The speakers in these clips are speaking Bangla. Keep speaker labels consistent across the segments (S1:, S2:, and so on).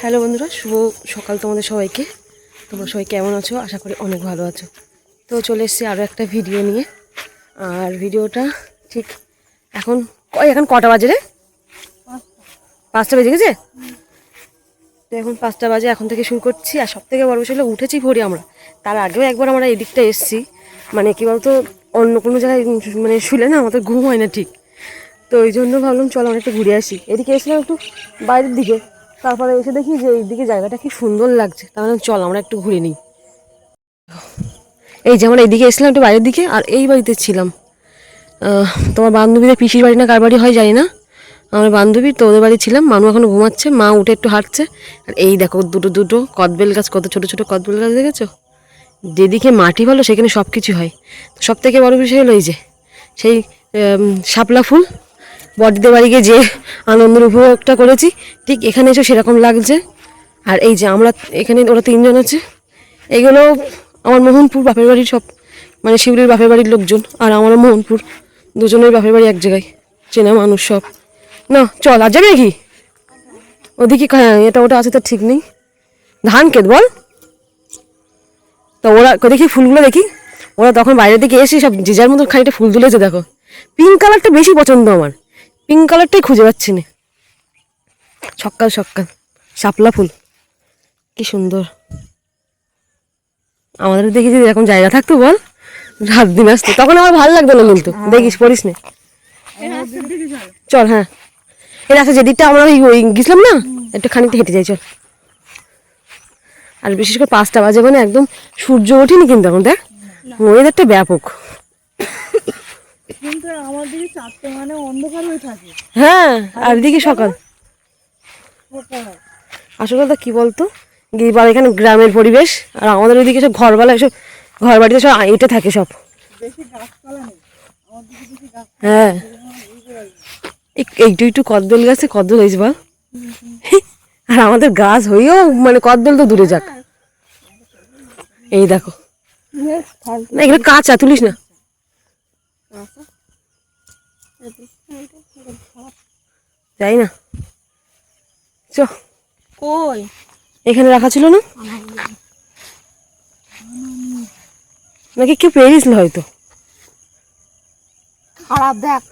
S1: হ্যালো বন্ধুরা, শুভ সকাল তোমাদের সবাইকে। তোমরা সবাই কেমন আছো? আশা করি অনেক ভালো আছো। তো চলে এসেছি আরও একটা ভিডিও নিয়ে। আর ভিডিওটা ঠিক এখন এখন কটা বাজে রে? পাঁচটা বেজে গেছে? তো এখন পাঁচটা বাজে, এখন থেকে শুরু করছি। আর সব থেকে বড় বিষয় হলো উঠেছি ভোরে আমরা। তার আগেও একবার আমরা এই দিকটা এসেছি। মানে কী বলতো, অন্য কোনো জায়গায় মানে শুলে না, আমাদের ঘুম হয় না ঠিক। তো ওই জন্য ভাবলাম, চলো আমরা একটু ঘুরে আসি। এদিকে এসেছিলাম একটু বাইরের দিকে। তারপরে এসে দেখি যে এইদিকে জায়গাটা কি সুন্দর লাগছে। তাহলে চল আমরা একটু ঘুরে নিই। এই যে আমরা এইদিকে এসেছিলাম একটু বাইরের দিকে, আর এই বাড়িতে ছিলাম। তোমার বান্ধবীদের পিসির বাড়ি না কার বাড়ি হয় জানি না। আমার বান্ধবী তো ওদের বাড়ি ছিলাম, মানু এখন ঘুমাচ্ছে, মা উঠে একটু হাঁটছে। আর এই দেখো, দুটো দুটো কদবেল গাছ, কত ছোট ছোট কদবেল গাছ দেখেছ? যেদিকে মাটি ভালো, সেখানে সব কিছু হয়। সব থেকে বড় বিষয় হলো এই যে, সেই শাপলা ফুল। বড়দিদের বাড়ি গিয়ে যে আনন্দের উপভোগটা করেছি, ঠিক এখানে এসে সেরকম লাগছে। আর এই যে আমরা এখানে ওরা তিনজন আছে, এগুলো আমার মোহনপুর বাপের বাড়ির সব মানে শিউলির বাপের বাড়ির লোকজন আর আমারও মোহনপুর। দুজনের বাপের বাড়ি এক জায়গায়, চেনা মানুষ সব। না, চল, আর যাবে কি ওদিকে কা- এটা ওটা আছে, তো ঠিক নেই। ধান ক্ষেত, বল। তো ওরা দেখি ফুলগুলো দেখি। ওরা তখন বাইরের দিকে এসে সব যে যার মতো খানিকটা ফুল তুলেছে, দেখো। পিঙ্ক কালারটা বেশি পছন্দ আমার। পিঙ্ক কালারটাই খুঁজে পাচ্ছি না। সকাল সকাল। শাপলা ফুল। কি সুন্দর। আমাদের দেখি যদি এরকম জায়গা থাকতো বল, রাত দিন আসতো। তখন আমার ভালো লাগতো না কিন্তু। দেখিস, পড়িস না। চল হ্যাঁ। এই রাস্তা যেদিকটা আমরা ওই গেছিলাম না? একটু খানিকটা হেঁটে যাই, চল। আর বিশেষ করে পাঁচটা বাজে মানে একদম সূর্য ওঠেনি কিন্তু এখন, দেখ। ওয়েদারটা ব্যাপক।
S2: কিন্তু আমার দিকে চারটে মানে অন্ধকার হয়ে থাকে।
S1: হ্যাঁ আর এদিকে সকাল। আসলে কথা কি বলতো? এবার এখানে গ্রামের পরিবেশ আর আমাদের ওইদিকে সব ঘরবালা এসব ঘর বাড়িতে সব এটা থাকে সব। হ্যাঁ। এইটু একটু কদ্দল গাছে কদ্দল হয়েছে বল আর আমাদের গাছ হয়েও মানে কদ্দল তো দূরে যাক। এই দেখো। না এগুলো কাঁচা তুলিস না। যাই না। চ।
S2: কই?
S1: এখানে রাখা ছিল না? নাকি কেউ পেরিয়েছিল হয়তো?
S2: খারাপ দেখ।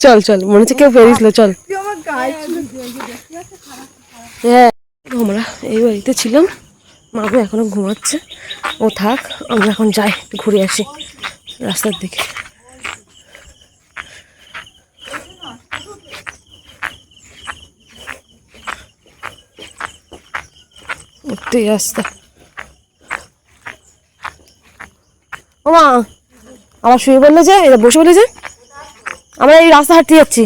S1: চল চল মনে হচ্ছে কেউ পেরিয়েছিল চল। হ্যাঁ আমরা এই বাড়িতে ছিলাম। মাগো এখনও ঘুমাচ্ছে। ও থাক আমরা এখন যাই ঘুরে আসি। রাস্তার দিকে। উঠতেই রাস্তা ও মা আবার শুয়ে বললে যে এটা বসে বলে যে আমরা এই রাস্তা হাঁটতে যাচ্ছি।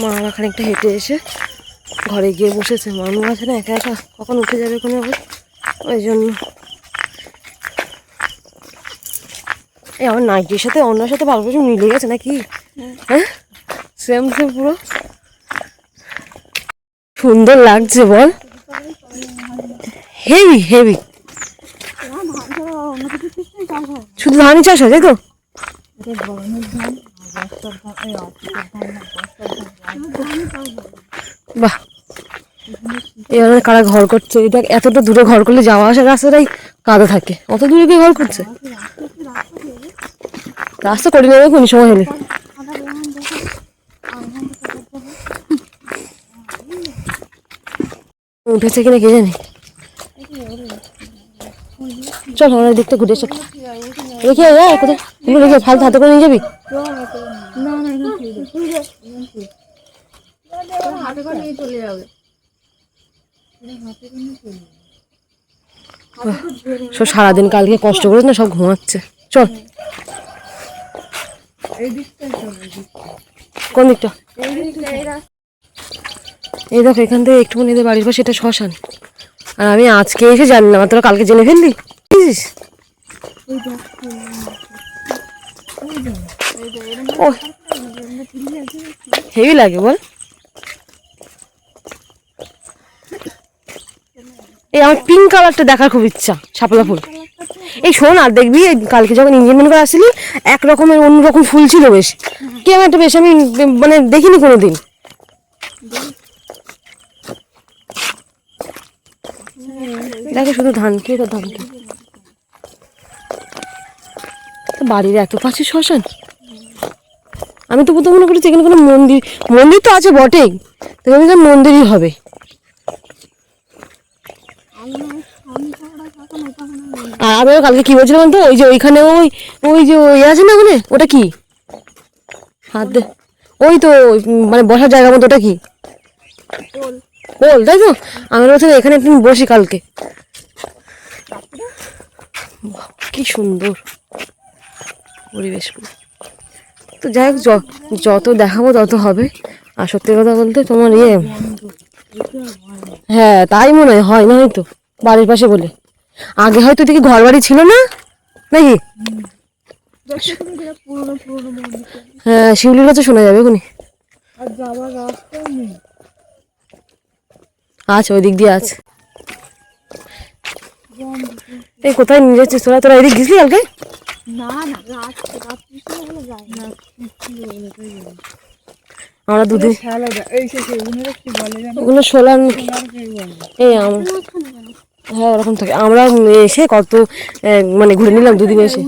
S1: মা আবার খানিকটা হেঁটে এসে ঘরে গিয়ে বসেছে। মানুষ আছে না একা একা কখন উঠে যাবে কোনো আবার ওই জন্য। এই আমার নাইটির সাথে অন্যের সাথে ভালো কিছু মিলে গেছে নাকি? হ্যাঁ? সেম সেম পুরো। সুন্দর লাগছে, বল। হেভি হেভি শুধু ধানই চাষ হয়
S2: না ধান
S1: বাহ। এবার কারা ঘর করছে? এটা এতটা দূরে ঘর করলে যাওয়া আসার রাস্তাটাই কাদা থাকে। অত দূরে ঘর করছে? রাস্তা করে নেবে কোন সময় হলে। উঠেছে কিনা কে জানি? চল, আমরা দিকটা ঘুরে এসে দেখি এই কোথায়? দেখে ফালতু হাতে করে নিয়ে যাবি? সব সারাদিন কালকে কষ্ট করে না, সব ঘুমাচ্ছে। চলে। কোন দিকটা?
S2: এই
S1: দেখো, এখান থেকে একটুখানি এদের বাড়ির পাশে এটা শ্মশান। আর আমি আজকে এসে জানলাম, আর তোরা কালকে জেনে ফেললি? বুঝিস হেভি লাগে, বল। এই আমার পিঙ্ক কালারটা দেখার খুব ইচ্ছা, শাপলা ফুল। এই শোন আর দেখবি কালকে যখন ইঞ্জিনিয়ার করে আসছিলি, এক রকমের অন্য রকম ফুল ছিল বেশ। কি আমার একটা বেশ, আমি মানে দেখিনি কোনোদিন। দেখো শুধু ধান কি এটা ধান তো বাড়ির এত পাশে শ্মশান? আমি তো প্রথম মনে করেছি এখানে কোনো মন্দির মন্দির তো আছে বটেই তো এখানে মন্দিরই হবে। আর আমি কালকে কি বলছিলাম তো ওই যে ওইখানে ওই ওই যে ওই আছে না ওখানে? ওটা কি? হাত দে ওই তো মানে বসার জায়গার মতো ওটা কি? বল তাই তো? আমি বলছিলাম এখানে একদিন বসি কালকে। কি সুন্দর পরিবেশগুলো। তো যাই হোক যত দেখাবো তত হবে। আর সত্যি কথা বলতে তোমার ইয়ে হ্যাঁ তাই মনে হয় হয় না হয়তো বাড়ির পাশে বলে। আগে হয়তো দেখি ঘর বাড়ি ছিল না নাকি? হ্যাঁ শিউলির কাছে শোনা যাবে
S2: নেই।
S1: আচ্ছা ওই দিক দিয়ে আছে। এই কোথায় নিয়ে যাচ্ছিস? তোরা তোরা এদিক গেছিলি কালকে?
S2: না না রাত রাত্রি হলে যায় না
S1: আমরা দুদিন ওগুলো সোলার এই আমরা হ্যাঁ ওরকম থাকে। আমরা এসে কত মানে ঘুরে নিলাম দুদিন এসে।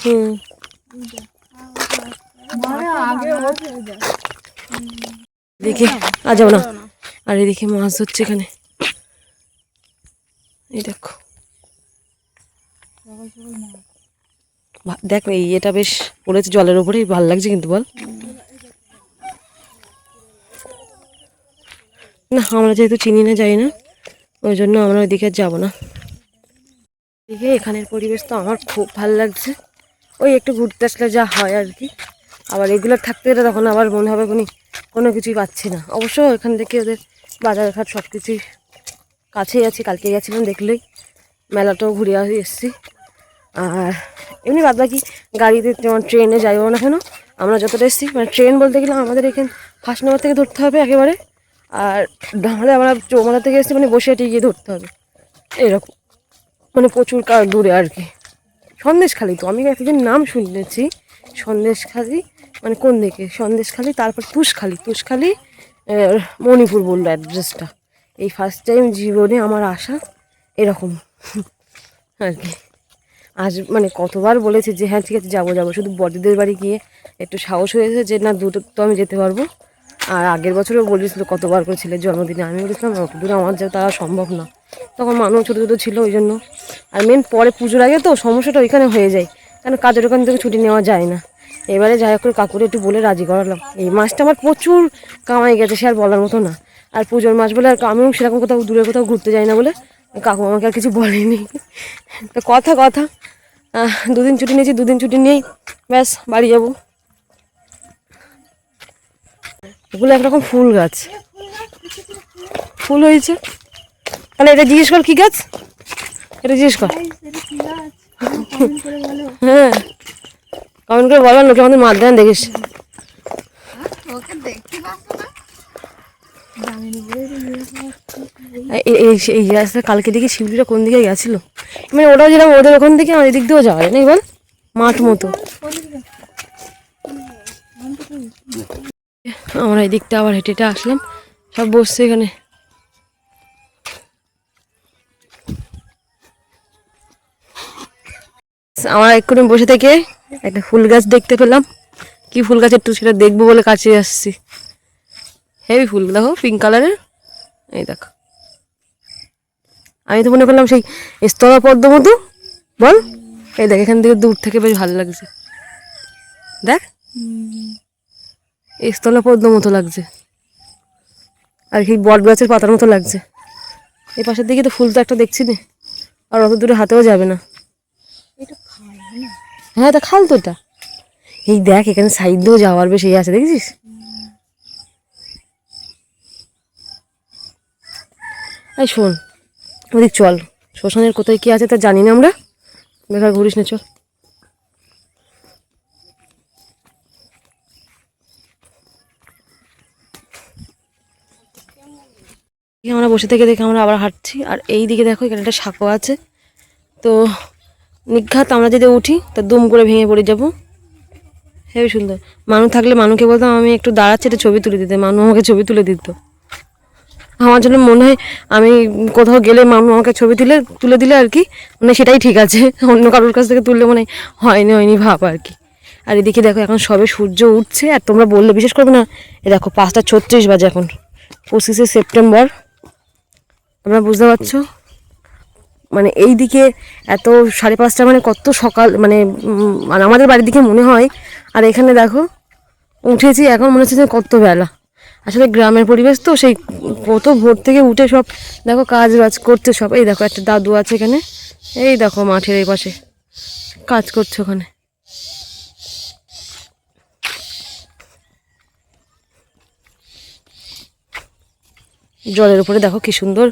S1: হুম।
S2: মানে
S1: দেখি আর যাব না। আর এদিকে মাছ ধরছে এখানে। এই দেখো। দেখ এই এটা বেশ পড়েছে জলের উপরে ভালো লাগছে কিন্তু বল। না, আমরা যেহেতু চিনি না, যাই না, ওই জন্য আমরা ওইদিকে যাব না। এদিকে এখানের পরিবেশ তো আমার খুব ভালো লাগছে। ওই একটু ঘুরতে আসলে যা হয় আর কি। আবার এগুলো থাকতে গেলে তখন আবার মনে হবে কোনো কোনো কিছুই পাচ্ছি না। অবশ্য এখান থেকে ওদের বাজার ঘাট সব কিছুই কাছেই আছে কালকে গেছিলাম দেখলেই মেলাটাও ঘুরে এসেছি। আর এমনি বাদ বাকি গাড়িতে যেমন ট্রেনে যাইও না কেন? আমরা যতটা এসেছি মানে ট্রেন বলতে গেলে আমাদের এখানে ফার্স্ট নাম্বার থেকে ধরতে হবে একেবারে। আর নাহলে আমরা চৌমাথা থেকে এসেছি মানে বসে গিয়ে ধরতে হবে। এরকম। মানে প্রচুর কার দূরে আর কি। সন্দেশখালি তো, আমি একদিন নাম শুনেছি। সন্দেশখালি মানে কোন দিকে? সন্দেশখালি, তারপর তুষখালি। তুষখালি মণিপুর বলল অ্যাড্রেসটা এই ফার্স্ট টাইম জীবনে আমার আশা এরকম। আর কি। আজ মানে কতবার বলেছে যে হ্যাঁ ঠিক আছে, যাব যাব। শুধু বড়দের বাড়ি গিয়ে একটু সাহস হয়েছে যে, না, দুটো তো আমি যেতে পারব। আর আগের বছরও বলেছিল কতবার করে ছেলের জন্মদিনে আমি বলেছিলাম অত দূরে আমার যা তারা সম্ভব না। তখন মানুষ ছোটো ছোটো ছিল ওই জন্য। আর মেন পরে পুজোর আগে তো সমস্যাটা ওইখানে হয়ে যায়। কারণ কাজের ওখান থেকে ছুটি নেওয়া যায় না। এবারে যাই হোক করে কাকুরে একটু বলে রাজি করালাম। এই মাসটা আমার প্রচুর কামাই গেছে, সে আর বলার মতো না। আর পুজোর মাস বলে আর আমিও সেরকম কোথাও দূরে কোথাও ঘুরতে যাই না বলে কাকু আমাকে আর কিছু বলেনি। তো কথা কথা। দুদিন ছুটি নিয়েছি দুদিন ছুটি নিয়েই ব্যাস বাড়ি যাব। এগুলো একরকম ফুল গাছ। ফুল হয়েছে। তাহলে এটা জিজ্ঞেস কর কি গাছ? এটা জিজ্ঞেস কর।
S2: বলো
S1: হ্যাঁ। কমেন্ট করে বললাম লোকে আমাদের মাছ দেন দেখিস
S2: ওকে দেখতে পাচ্ছ না জামিনি বলে
S1: এই রাস্তা কালকে দিকে শিউলিটা কোন দিকে গেছিল? মানে ওটাও যেরকম ওদের ওখান থেকে আমাদের দিক দিয়েও যাওয়া যায়, নাকি বল? মাঠ মতো। আমরা এই দিকটা আবার হেঁটে হেঁটে আসলাম, সব বসছে এখানে। আমরা এক্ষুনি বসে থেকে একটা ফুল গাছ দেখতে পেলাম। কি ফুল গাছ একটু সেটা দেখব বলে কাছে আসছি। হেভি ফুল দেখো পিঙ্ক কালারের এই দেখো। আমি তো মনে করলাম সেই স্তলা পদ্ম মতো বল। এই দেখ এখান থেকে দূর থেকে বেশ ভালো লাগছে। দেখ। স্তলা পদ্ম মতো লাগছে। আর কি বট গাছের পাতার মতো লাগছে। এই পাশের দিকে তো ফুল তো একটা দেখছি না। আর অত দূরে হাতেও যাবে না।
S2: না?
S1: হ্যাঁ তা খাল তো এটা। এই দেখ এখানে সাইড দিয়েও যাওয়ার বেশ এই আছে দেখেছিস? এই শোন, ওদিক চল। শ্মশানের কোথায় কি আছে তা জানি না আমরা। বেকার ঘুরিস না, চল। আমরা বসে থেকে দেখে আমরা আবার হাঁটছি। আর এই দিকে দেখো, এখানে একটা সাঁকো আছে। তো নিঘাত আমরা যদি উঠি, তা দুম করে ভেঙে পড়ে যাব। হেবি সুন্দর। মানু থাকলে মানুকে বলতাম, আমি একটু দাঁড়াচ্ছি, একটা ছবি তুলে দিতে। মানু আমাকে ছবি তুলে দিত। আমার জন্য মনে হয় আমি কোথাও গেলে মামু আমাকে ছবি তুলে তুলে দিলে আর কি মানে সেটাই ঠিক আছে। অন্য কারোর কাছ থেকে তুললে মনে হয় হয়নি হয়নি ভাব আর কি। আর এদিকে দেখো, এখন সবে সূর্য উঠছে, আর তোমরা বললে বিশেষ করবে না। এ দেখো, পাঁচটা ছত্রিশ বাজে এখন, পঁচিশে সেপ্টেম্বর। তোমরা বুঝতে পারছ? মানে এই দিকে এত সাড়ে পাঁচটা মানে কত সকাল মানে মানে আমাদের বাড়ির দিকে মনে হয়। আর এখানে দেখো, উঠেছি, এখন মনে হচ্ছে যে কত বেলা। আসলে গ্রামের পরিবেশ তো সেই কত ভোর থেকে উঠে সব, দেখো কাজ বাজ করছে সব। এই দেখো একটা দাদু আছে এখানে। এই দেখো মাঠের এই পাশে। কাজ করছে ওখানে। জলের উপরে দেখো কি সুন্দর।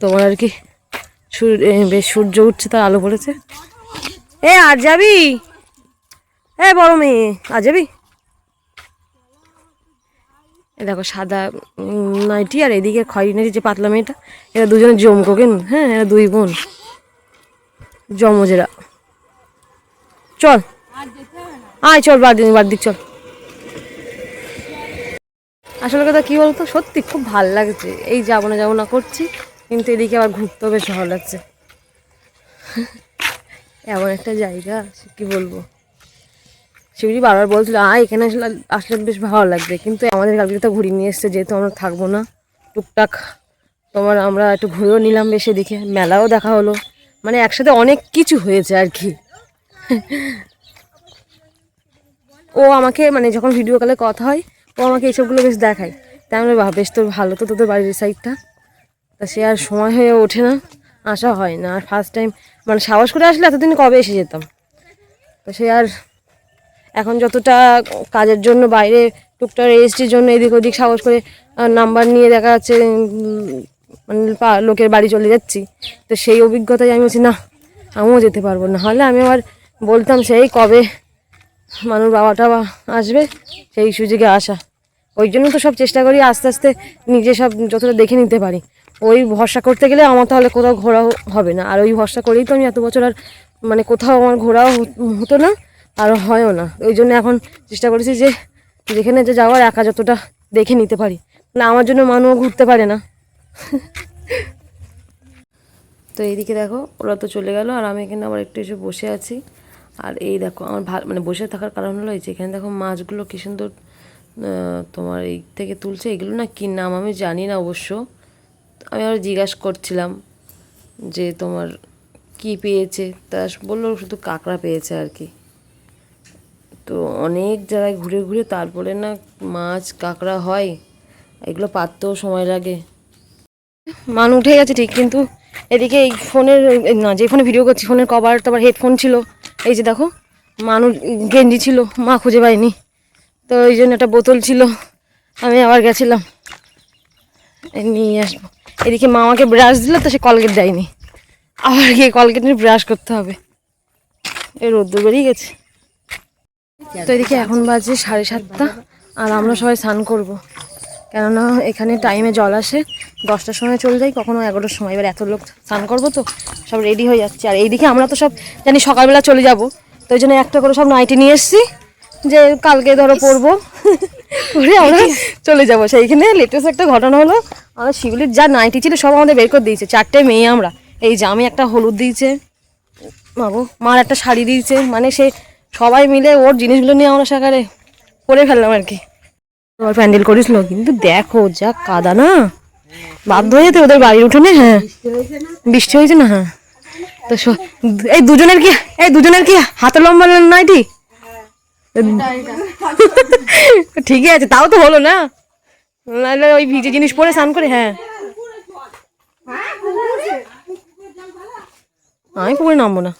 S1: তোমার আর কি বেশ সূর্য উঠছে, তার আলো পড়েছে। এ আর যাবি? এ, বড় মেয়ে আর যাবি? এ দেখো সাদা নাইটি আর এদিকে খয়েরি নাইটি যে পাতলা মেয়েটা, এরা দুজনে জমকো কেন? হ্যাঁ এরা দুই বোন। জমজেরা। চল। আয়, চল বাদ দিন বার দিক, চল। আসলে কথা কি বলতো? সত্যি খুব ভালো লাগছে। এই যাব না যাব না করছি, কিন্তু এদিকে আবার ঘুরতেও বেশ ভালো লাগছে। এমন একটা জায়গা কি বলব? শিবজি বারবার বলছিল আ এখানে আসলে আসলে বেশ ভালো লাগবে। কিন্তু আমাদের কালকে তো ঘুরিয়ে নিয়ে এসছে, যেহেতু আমরা থাকব না। টুকটাক তোমার আমরা একটু ঘুরেও নিলাম বেশ এদিকে, মেলাও দেখা হলো। মানে একসাথে অনেক কিছু হয়েছে আর কি। ও আমাকে মানে যখন ভিডিও কলে কথা হয়, ও আমাকে এইসবগুলো বেশ দেখায়। তাই আমরা ভাব বেশ তোর ভালো তো তোদের বাড়ির সাইডটা তা সে আর সময় হয়ে ওঠে না, আসা হয় না। আর ফার্স্ট টাইম মানে সাহস করে আসলে এতদিন কবে এসে যেতাম? তো সে আর এখন যতটা কাজের জন্য বাইরে, টুকটাক রেজিস্ট্রির জন্য এদিক ওদিক সাহস করে নাম্বার নিয়ে দেখা যাচ্ছে মানে লোকের বাড়ি চলে যাচ্ছি। তো সেই অভিজ্ঞতায় আমি বলছি, না, আমিও যেতে পারব। না হলে আমি আবার বলতাম, সেই কবে মানুষ বাবাটা আসবে, সেই সুযোগে আসা। ওই জন্য তো সব চেষ্টা করি আস্তে আস্তে নিজে সব যতটা দেখে নিতে পারি। ওই ভরসা করতে গেলে আমার তাহলে কোথাও ঘোরা হবে না। আর ওই ভরসা করেই তো আমি এত বছর আর মানে কোথাও আমার ঘোরাও হতো না। আর হয়ও না। ওই জন্য এখন চেষ্টা করেছি যে যেখানে যে যাওয়ার একা যতটা দেখে নিতে পারি। না, আমার জন্য মানুষ ঘুরতে পারে না। তো এইদিকে দেখো, ওরা তো চলে গেল, আর আমি এখানে আবার একটু এসে বসে আছি। আর এই দেখো, আমার ভালো মানে বসে থাকার কারণ হলো এই যে এখানে দেখো মাছগুলো কী সুন্দর তোমার এই থেকে তুলছে। এগুলো না কী নাম আমি জানি না অবশ্য। আমি আবার জিজ্ঞাসা করছিলাম যে তোমার কি পেয়েছে? তা বলল শুধু কাঁকড়া পেয়েছে আর কি। তো অনেক জায়গায় ঘুরে ঘুরে তারপরে না মাছ, কাঁকড়া হয়, এগুলো পাততেও সময় লাগে। মান উঠে গেছে ঠিক, কিন্তু এদিকে এই ফোনের, না, যে ফোনে ভিডিও করছি, ফোনের কভার তারপর হেডফোন ছিল। এই যে দেখো মানুষ গেঞ্জি ছিল, মা খুঁজে পায়নি। তো ওই জন্য একটা বোতল ছিল, আমি আবার গেছিলাম। নিয়ে আসব। এদিকে মা আমাকে ব্রাশ দিল, তো সে কলগেট দেয়নি। আবার গিয়ে কলগেট নিয়ে ব্রাশ করতে হবে। এই রোদ্দুর বেরিয়ে গেছে। তো এদিকে এখন বাজে সাড়ে সাতটা আর আমরা সবাই স্নান করব। কেননা এখানে টাইমে জল আসে দশটার সময় চলে যাই কখনো এগারোটার সময়। এবার এত লোক স্নান করব তো সব রেডি হয়ে যাচ্ছে। আর এইদিকে আমরা তো সব জানি সকালবেলা চলে যাব তো ওই জন্য একটা করে সব নাইটি নিয়ে এসেছি যে কালকে ধরো পরবো। পরে আমরা চলে যাব। সেইখানে লেটেস্ট একটা ঘটনা হলো আমাদের শিউলির যা নাইটি ছিল সব আমাদের বের করে দিয়েছে। চারটে মেয়ে আমরা। এই আমি একটা হলুদ দিয়েছে মাগো মার একটা শাড়ি দিয়েছে। মানে সে সবাই মিলে ওর জিনিসগুলো নিয়ে আমরা সেখানে করে ফেললাম আর কি। প্যান্ডেল করেছিল কিন্তু দেখো যা কাদা না। বাধ্য হয়ে যেতে ওদের বাড়ির উঠোনে হ্যাঁ। বৃষ্টি হয়েছে না হ্যাঁ। তো এই দুজনের কি এই দুজনের কি হাতে লম্বা নাইটি? ঠিকই আছে, তাও তো হলো না। নাহলে ওই ভিজে জিনিস পরে স্নান করে হ্যাঁ। আমি পুকুরে নামবো না।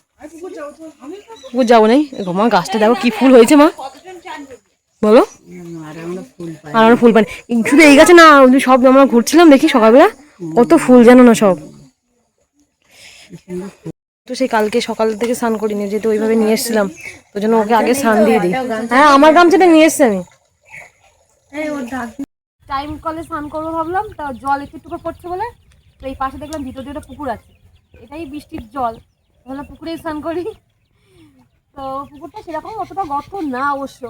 S1: পুকুর যাব নাই। মা, গাছটা দেখো কি ফুল হয়েছে মা। বলো। আর আমরা ফুল পানি শুধু এই গাছে না সব আমরা ঘুরছিলাম দেখি সকালবেলা। কত ফুল জানো না সব। তো সেই কালকে সকাল থেকে স্নান করিনি, যেহেতু ওইভাবে নিয়ে এসেছিলাম। ওই জন্য ওকে আগে স্নান দিয়ে দিই। হ্যাঁ আমার গামছাটা নিয়ে এসছি আমি। টাইম কলে স্নান করব ভাবলাম, তা জল একটু একটু পড়ছে বলে, তো এই পাশে দেখলাম ভিতর দিয়ে পুকুর আছে। এটাই বৃষ্টির জল। তাহলে পুকুরে স্নান করি। তো পুকুরটা সেরকম অতটা গর্ত না অবশ্য।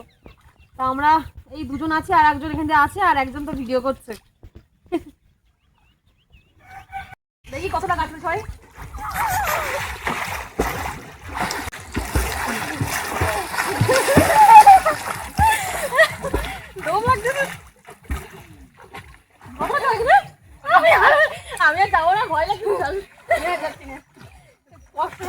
S1: তা আমরা এই দুজন আছে আর একজন এখানে আছে আর একজন তো ভিডিও করছে।
S3: দেখি কতটা কাটবে ছয় আমি আর যাব না, ভয় লাগছে। কষ্ট।